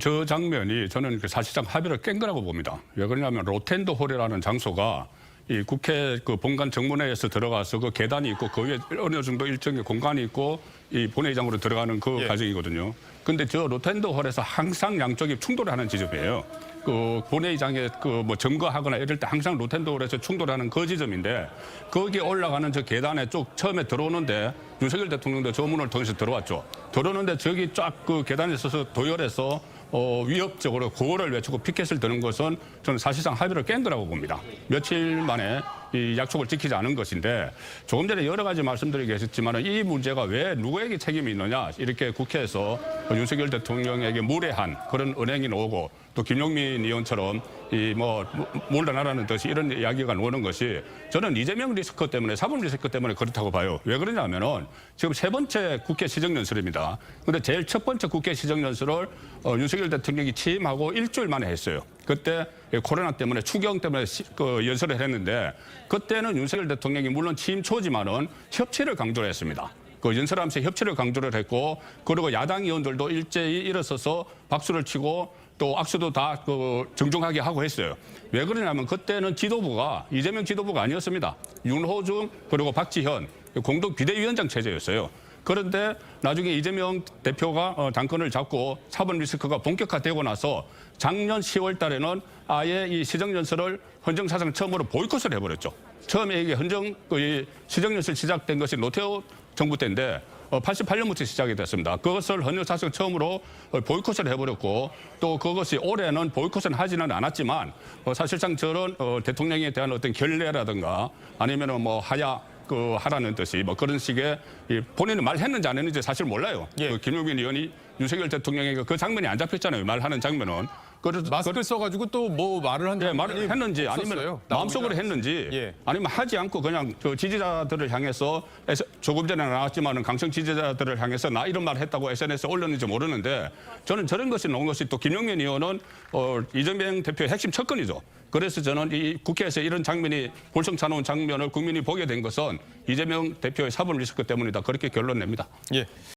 저 장면이 저는 그 사실상 합의를 깬 거라고 봅니다. 왜 그러냐면 로텐드 홀이라는 장소가 이 국회 그 본관 정문회에서 들어가서 그 계단이 있고 그 위에 어느 정도 일정의 공간이 있고 이 본회의장으로 들어가는 그 예. 과정이거든요. 근데 저 로텐드 홀에서 항상 양쪽이 충돌하는 지점이에요. 그 본회의장에 그 뭐 점거하거나 이럴 때 항상 로텐드 홀에서 충돌하는 그 지점인데 거기 올라가는 저 계단에 쭉 처음에 들어오는데 윤석열 대통령도 저 문을 통해서 들어왔죠. 들어오는데 저기 쫙 그 계단에 서서 도열해서 어, 위협적으로 구호를 외치고 피켓을 드는 것은 저는 사실상 합의를 깬 거라고 봅니다. 며칠 만에 이 약속을 지키지 않은 것인데 조금 전에 여러 가지 말씀드리게 했지만 이 문제가 왜 누구에게 책임이 있느냐 이렇게 국회에서 윤석열 대통령에게 무례한 그런 은행이 나오고 또 김용민 의원처럼 이뭐 물러나라는 듯이 이런 이야기가 나오는 것이 저는 이재명 리스크 때문에 사법 리스크 때문에 그렇다고 봐요. 왜 그러냐면은 지금 세 번째 국회 시정연설입니다. 근데 제일 첫 번째 국회 시정연설을 어, 윤석열 대통령이 취임하고 일주일 만에 했어요. 그때 코로나 때문에 추경 때문에 시- 그 연설을 했는데 그때는 윤석열 대통령이 물론 취임 초지만은 협치를 강조를 했습니다. 그 연설하면서 협치를 강조를 했고 그리고 야당 의원들도 일제히 일어서서 박수를 치고 또 악수도 다 그 정중하게 하고 했어요. 왜 그러냐면 그때는 지도부가 이재명 지도부가 아니었습니다. 윤호중 그리고 박지현 공동 비대위원장 체제였어요. 그런데 나중에 이재명 대표가 어, 당권을 잡고 사법 리스크가 본격화되고 나서 작년 10월 달에는 아예 이 시정연설을 헌정사상 처음으로 보이콧을 해버렸죠. 처음에 이게 헌정 그이 시정연설 시작된 것이 노태우 정부 때인데 어, 88년부터 시작이 됐습니다. 그것을 헌정사상 처음으로 어, 보이콧을 해버렸고 또 그것이 올해는 보이콧은 하지는 않았지만 어, 사실상 저런 어, 대통령에 대한 어떤 결례라든가 아니면은 뭐 하야 그 하라는 뜻이 뭐 그런 식의 이 본인은 말했는지 안 했는지 사실 몰라요. 예. 그 김용민 의원이 윤석열 대통령에게 그 장면이 안 잡혔잖아요. 말하는 장면은. 그래서 마스크 써가지고 또 뭐 말을 한 네, 말을 했는지. 아니면 마음속으로. 했는지 예. 아니면 하지 않고 그냥 저 지지자들을 향해서 에서- 조금 전에 나왔지만은 강성 지지자들을 향해서 나 이런 말 했다고 SNS에 올렸는지 모르는데 저는 저런 것이 나온 것이 또 김용민 의원은 어, 이재명 대표의 핵심 척근이죠. 그래서 저는 이 국회에서 이런 장면이 볼성차놓은 장면을 국민이 보게 된 것은 이재명 대표의 사법 리스크 때문이다. 그렇게 결론 냅니다. 예.